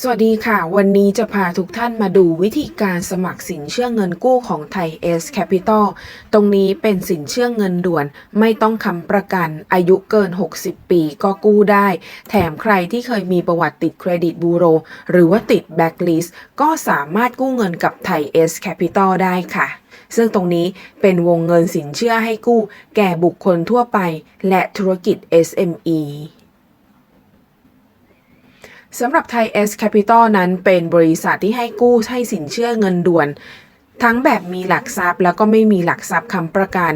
สวัสดีค่ะ วันนี้จะพาทุกท่านมาดูวิธีการสมัครสินเชื่อเงินกู้ของไทยเอสแคปิตอลตรงนี้เป็นสินเชื่อเงินด่วน ไม่ต้องค้ำประกัน อายุเกิน 60 ปีก็กู้ได้ แถมใครที่เคยมีประวัติติดเครดิตบูโร หรือว่าติดแบ็กลิสก็สามารถกู้เงินกับไทยเอสแคปิตอลได้ค่ะ ซึ่งตรงนี้เป็นวงเงินสินเชื่อให้กู้ แก่บุคคลทั่วไป และธุรกิจ SME สำหรับไทยเอสแคปิตอลนั้นเป็นบริษัทที่ให้กู้ให้สินเชื่อเงินด่วน ทั้งแบบมีหลักทรัพย์แล้วก็ไม่มีหลักทรัพย์ค้ำประกัน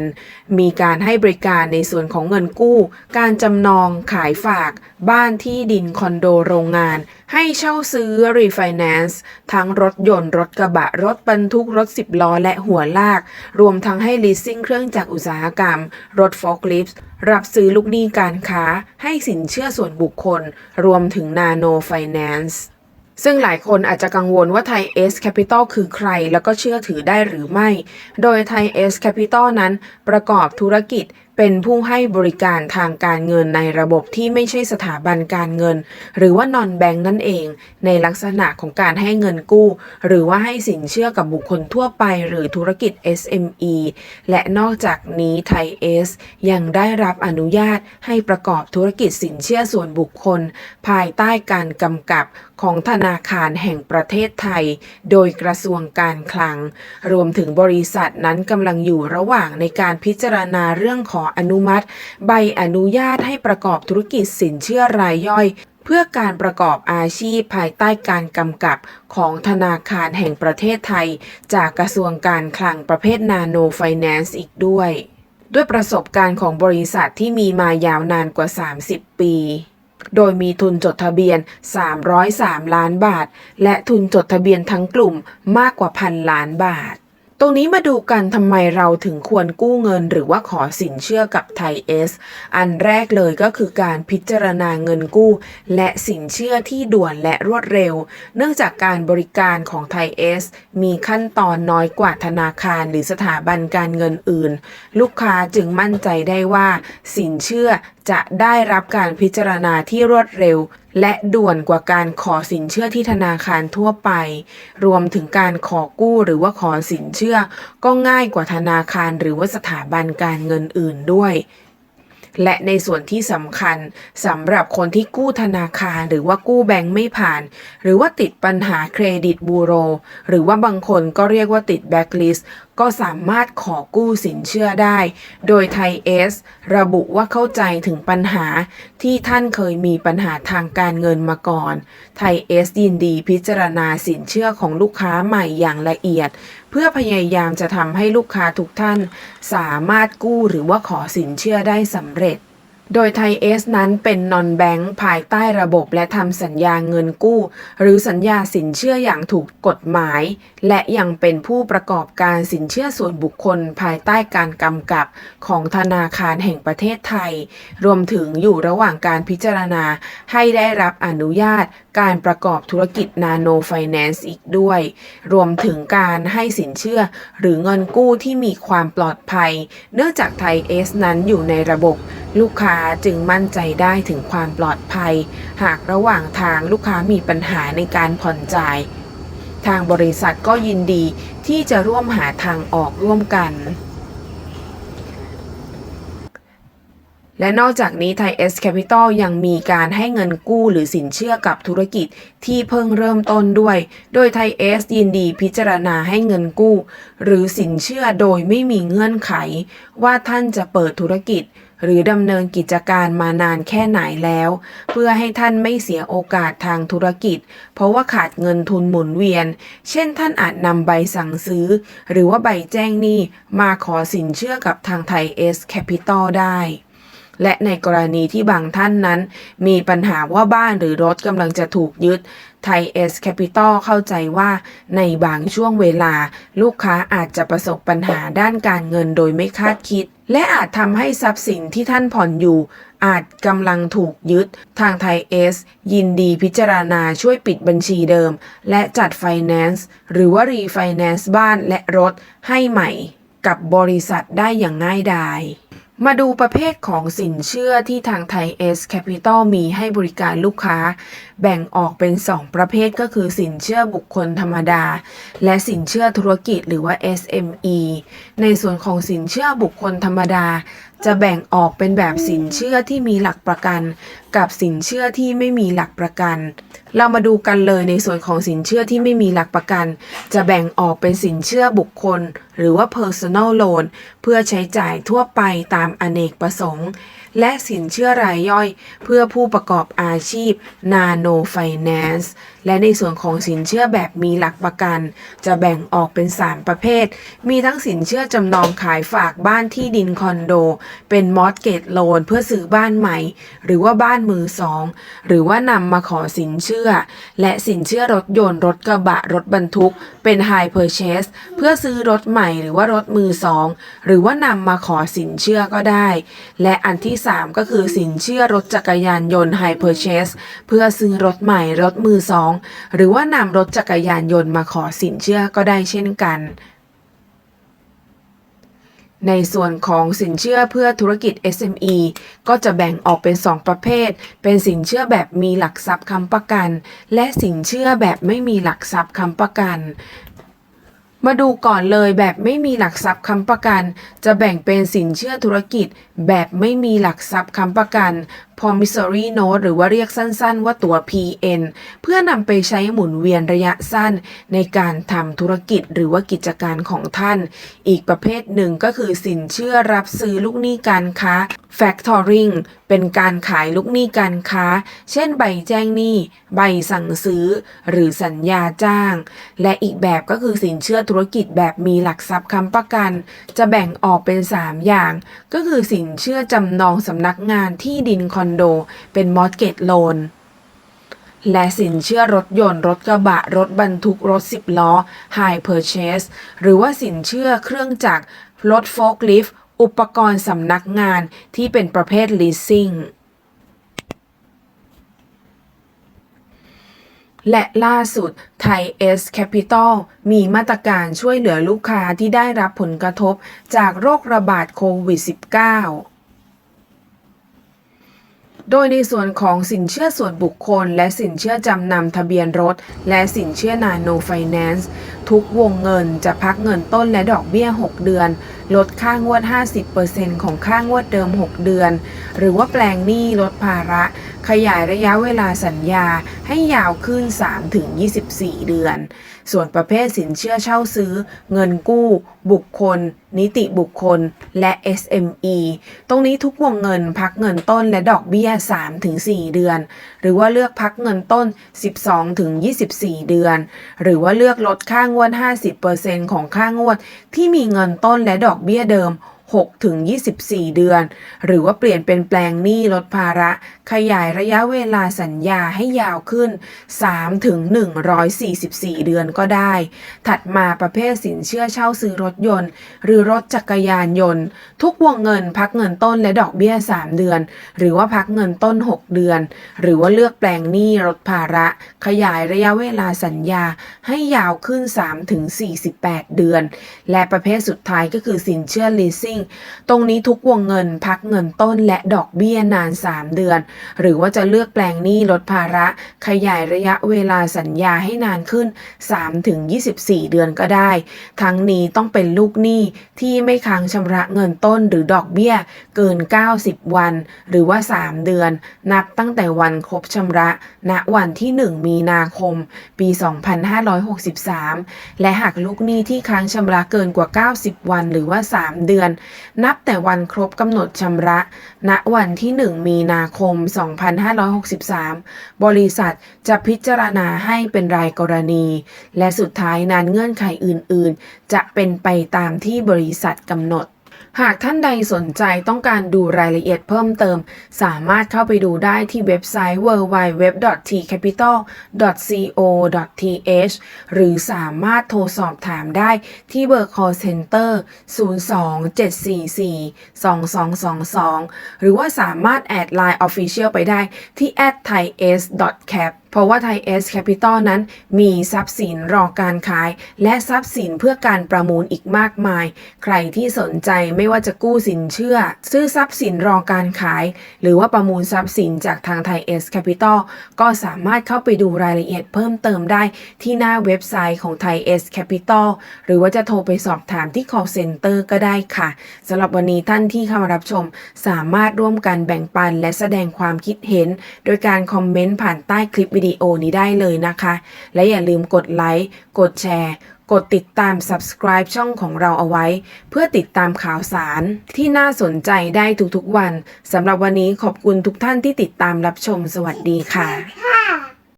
มีการให้บริการในส่วนของเงินกู้ การจำนองขายฝาก บ้านที่ดินคอนโดโรงงาน ให้เช่าซื้อ refinance ทั้งรถยนต์รถกระบะ รถบรรทุกรถ10ล้อและหัวลาก รวมทั้งให้ leasing เครื่องจักรอุตสาหกรรม รถ forklift รับซื้อลูกหนี้การค้า ให้สินเชื่อส่วนบุคคล รวมถึง nano finance ซึ่ ซึ่งหลายคนอาจจะกังวลว่าไทย S Capital คือใคร แล้วก็เชื่อถือได้หรือไม่ โดยไทย S Capital นั้นประกอบธุรกิจเป็นผู้ให้บริการทางการเงินในระบบที่ไม่ใช่สถาบันการเงิน หรือว่านอนแบงก์นั่นเอง ในลักษณะของการให้เงินกู้ หรือว่าให้สินเชื่อกับบุคคลทั่วไป หรือธุรกิจ SME และนอกจากนี้ไทย S ยังได้รับอนุญาตให้ประกอบธุรกิจสินเชื่อส่วนบุคคล ภายใต้การกำกับ ของธนาคารแห่งประเทศไทย โดยกระทรวงการคลัง รวมถึงบริษัทนั้นกำลังอยู่ระหว่างในการพิจารณาเรื่องขออนุมัติ ใบอนุญาตให้ประกอบธุรกิจสินเชื่อรายย่อย เพื่อการประกอบอาชีพภายใต้การกำกับของธนาคารแห่งประเทศไทย จากกระทรวงการคลังประเภทนาโนไฟแนนซ์อีกด้วย ด้วยประสบการณ์ของบริษัทที่มีมายาวนานกว่า 30 ปี โดยมีทุนจดทะเบียน 303 ล้านบาท และทุนจดทะเบียนทั้งกลุ่มมากกว่าพันล้านบาท ตรงนี้มาดูกันทำไมเราถึงควรกู้เงินหรือว่าขอสินเชื่อกับไทยเอสอันแรกเลยก็คือการพิจารณาเงินกู้ และสินเชื่อที่ด่วนและรวดเร็ว เนื่องจากการบริการของไทยเอสมีขั้นตอนน้อยกว่าธนาคารหรือสถาบันการเงินอื่น ลูกค้าจึงมั่นใจได้ว่า สินเชื่อจะได้รับการพิจารณาที่รวดเร็ว และด่วนกว่าการขอสินเชื่อที่ธนาคารทั่วไป รวมถึงการขอกู้หรือว่าขอสินเชื่อ ก็ง่ายกว่าธนาคารหรือว่าสถาบันการเงินอื่นด้วย และในส่วนที่สำคัญสำหรับคนที่กู้ธนาคารหรือว่ากู้แบงค์ไม่ผ่าน หรือว่าติดปัญหาเครดิตบูโร หรือว่าบางคนก็เรียกว่าติดแบ็กลิส ก็สามารถขอกู้สินเชื่อได้ โดยไทยเอสระบุว่าเข้าใจถึงปัญหาที่ท่านเคยมีปัญหาทางการเงินมาก่อน ไทยเอสยินดีพิจารณาสินเชื่อของลูกค้าใหม่อย่างละเอียด เพื่อพยายามจะทำให้ลูกค้าทุกท่าน สามารถกู้หรือว่าขอสินเชื่อได้สำเร็จ โดยไทยเอสนั้นเป็นนอนแบงค์ภายใต้ระบบและทำสัญญาเงินกู้ หรือสัญญาสินเชื่ออย่างถูกกฎหมาย และยังเป็นผู้ประกอบการสินเชื่อส่วนบุคคลภายใต้การกำกับของธนาคารแห่งประเทศไทย รวมถึงอยู่ระหว่างการพิจารณาให้ได้รับอนุญาต การประกอบธุรกิจนาโนไฟแนนซ์อีกด้วย รวมถึงการให้สินเชื่อหรือเงินกู้ที่มีความปลอดภัย เนื่องจากไทยเอสนั้นอยู่ในระบบ ลูกค้าจึงมั่นใจได้ถึงความปลอดภัย หากระหว่างทางลูกค้ามีปัญหาในการผ่อนจ่าย ทางบริษัทก็ยินดีที่จะร่วมหาทางออกร่วมกัน และนอกจากนี้ไทยเอสแคปิตอลยังมีการให้เงินกู้หรือสินเชื่อกับธุรกิจที่เพิ่งเริ่มต้นด้วย โดยไทยเอสยินดีพิจารณาให้เงินกู้ หรือสินเชื่อโดยไม่มีเงื่อนไข ว่าท่านจะเปิดธุรกิจ หรือดำเนินกิจการมานานแค่ไหนแล้ว เพื่อให้ท่านไม่เสียโอกาสทางธุรกิจ เพราะว่าขาดเงินทุนหมุนเวียน เช่นท่านอาจนำใบสั่งซื้อ หรือว่าใบแจ้งหนี้มาขอสินเชื่อกับทางไทยเอสแคปิตอลได้ และในกรณีที่บางท่านนั้น มีปัญหาว่าบ้านหรือรถกำลังจะถูกยึดไทยเอสแคปิตอลเข้าใจว่าในบางช่วงเวลา ลูกค้าอาจจะประสบปัญหาด้านการเงินโดยไม่คาดคิด และอาจทำให้ทรัพย์สินที่ท่านผ่อนอยู่ อาจกำลังถูกยึด ทางไทยเอสยินดีพิจารณาช่วยปิดบัญชีเดิม และจัดไฟแนนซ์หรือว่ารีไฟแนนซ์บ้านและรถให้ใหม่ กับบริษัทได้อย่างง่ายดาย มาดูประเภทของสินเชื่อที่ทางไทย S Capital มีให้บริการลูกค้า แบ่งออกเป็น 2 ประเภทก็คือสินเชื่อบุคคลธรรมดา และสินเชื่อธุรกิจหรือว่า SME ในส่วนของสินเชื่อบุคคลธรรมดา จะแบ่งออกเป็นแบบสินเชื่อที่มีหลักประกัน กับสินเชื่อที่ไม่มีหลักประกัน เรามาดูกันเลยในส่วนของสินเชื่อที่ไม่มีหลักประกัน จะแบ่งออกเป็นสินเชื่อบุคคล หรือว่า personal loan เพื่อใช้จ่ายทั่วไปตามอเนกประสงค์ และสินเชื่อรายย่อยเพื่อผู้ประกอบอาชีพ Nano Finance และในส่วนของสินเชื่อแบบมีหลักประกัน จะแบ่งออกเป็น 3 ประเภท มีทั้งสินเชื่อจำนองขายฝากบ้านที่ดินคอนโด เป็นมอ r เก g โลนเพื่อซื้อบ้านใหม่ หรือว่าบ้านมือสอง หรือว่านำมาขอสินเชื่อ และสินเชื่อรถยนต์รถกระบะรถบรรทุก เป็น High Purchase เพื่อซื้อรถใหม่หรือว่ารถมือสอง หรือว่านำมาขอสินเชื่อก็ได้ และอันที่3 ก็คือสินเชื่อรถจักรยานยนต์ High Purchase เพื่อซื้อรถใหม่รถมือสองหรือว่านำรถจักรยานยนต์มาขอสินเชื่อก็ได้เช่นกันในส่วนของสินเชื่อเพื่อธุรกิจ SME ก็จะแบ่งออกเป็น 2 ประเภท เป็นสินเชื่อแบบมีหลักทรัพย์ค้ำประกัน และสินเชื่อแบบไม่มีหลักทรัพย์ค้ำประกัน มาดูก่อนเลยแบบไม่มีหลักทรัพย์ค้ำประกัน จะแบ่งเป็นสินเชื่อธุรกิจ แบบไม่มีหลักทรัพย์ค้ำประกัน promissory note หรือว่าเรียกสั้นๆ ว่าตัว PN เพื่อนำไปใช้หมุนเวียนระยะสั้นในการทำธุรกิจหรือว่ากิจการของท่าน อีกประเภทหนึ่งก็คือสินเชื่อรับซื้อลูกหนี้การค้า factoring เป็นการขายลูกหนี้การค้า เช่นใบแจ้งหนี้ ใบสั่งซื้อ หรือสัญญาจ้าง และอีกแบบก็คือสินเชื่อธุรกิจแบบมีหลักทรัพย์ค้ำประกัน จะแบ่งออกเป็น 3 อย่าง ก็คือสินเชื่อจำนองสำนักงานที่ดินคอนโด เป็น mortgage loan และสินเชื่อรถยนต์ รถกระบะ รถบรรทุก รถ10ล้อ High Purchase หรือว่าสินเชื่อเครื่องจักร รถโฟล์คลิฟต์อุปกรณ์สำนักงานที่เป็นประเภท leasing และล่าสุดไทย S Capital มีมาตรการช่วยเหลือลูกค้าที่ได้รับผลกระทบจากโรคระบาดโควิด -19 โดยในส่วนของสินเชื่อส่วนบุคคล และสินเชื่อจำนำทะเบียนรถ และสินเชื่อนาโนไฟแนนซ์ทุกวงเงินจะพักเงินต้นและดอกเบี้ย 6 เดือน ลดค่างวด 50%ของค่างวดเดิม 6 เดือน หรือว่าแปลงหนี้ลดภาระ ขยายระยะเวลาสัญญาให้ยาวขึ้น 3-24 เดือน ส่วนประเภทสินเชื่อเช่าซื้อ เงินกู้ บุคคล นิติบุคคล และ SME ตรงนี้ทุกวงเงินพักเงินต้นและดอกเบี้ย 3-4 เดือน หรือว่าเลือกพักเงินต้น 12-24 เดือน หรือว่าเลือกลดค่างวด 50%ของค่างวดที่มีเงินต้นและดอกเบี้ยเดิม 6ถึง24 เดือน หรือว่าเปลี่ยนเป็นแปลงหนี้ลดภาระ ขยายระยะเวลาสัญญาให้ยาวขึ้น 3 ถึง 144 เดือนก็ได้ ถัดมาประเภทสินเชื่อเช่าซื้อรถยนต์ หรือรถจักรยานยนต์ ทุกวงเงินพักเงินต้นและดอกเบี้ย 3 เดือน หรือว่าพักเงินต้น 6 เดือน หรือว่าเลือกแปลงหนี้ลดภาระ ขยายระยะเวลาสัญญาให้ยาวขึ้น 3 ถึง 48 เดือน และประเภทสุดท้ายก็คือสินเชื่อ leasing ตรงนี้ทุกวงเงินพักเงินต้นและดอกเบี้ยนาน 3 เดือน หรือว่าจะเลือกแปลงหนี้ลดภาระ ขยายระยะเวลาสัญญาให้นานขึ้น3ถึง24 เดือนก็ได้ ทั้งนี้ต้องเป็นลูกหนี้ที่ไม่ค้างชำระเงินต้นหรือดอกเบี้ยเกิน 90 วัน หรือว่า 3 เดือน นับตั้งแต่วันครบชำระ ณวันที่ 1 มีนาคม ปี 2563 และหากลูกหนี้ที่ค้างชำระเกินกว่า 90 วันหรือว่า 3 เดือนนับแต่วันครบกำหนดชำระ ณวันที่ 1 มีนาคม 2563 บริษัทจะพิจารณาให้เป็นรายกรณี และสุดท้ายนั้นเงื่อนไขอื่น ๆ จะเป็นไปตามที่บริษัทกำหนด หากท่านใดสนใจต้องการดูรายละเอียดเพิ่มเติม สามารถเข้าไปดูได้ที่เว็บไซต์ www.tcapital.co.th หรือสามารถโทรสอบถามได้ที่เบอร์ call center 027442222 หรือว่าสามารถแอดไลน์ official ไปได้ที่ @thais.cap เพราะว่าไทยเอสแคปิตอลนั้นมีทรัพย์สินรอการขาย และทรัพย์สินเพื่อการประมูลอีกมากมาย ใครที่สนใจไม่ว่าจะกู้สินเชื่อ ซื้อทรัพย์สินรอการขาย หรือว่าประมูลทรัพย์สินจากทางไทยเอสแคปิตอลก็สามารถเข้าไปดูรายละเอียดเพิ่มเติมได้ที่หน้าเว็บไซต์ของไทยเอสแคปิตอลหรือว่าจะโทรไปสอบถามที่ call center ก็ได้ค่ะสำหรับวันนี้ท่านที่เข้ามารับชม สามารถร่วมกันแบ่งปันและแสดงความคิดเห็น โดยการคอมเมนต์ผ่านใต้คลิปวิดีโอนี้ได้เลยนะคะ และอย่าลืมกดไลค์กดแชร์กดติดตาม subscribe ช่องของเราเอาไว้ เพื่อติดตามข่าวสารที่น่าสนใจได้ทุกๆวันสำหรับวันนี้ขอบคุณทุกท่านที่ติดตามรับชมสวัสดีค่ะค่ะ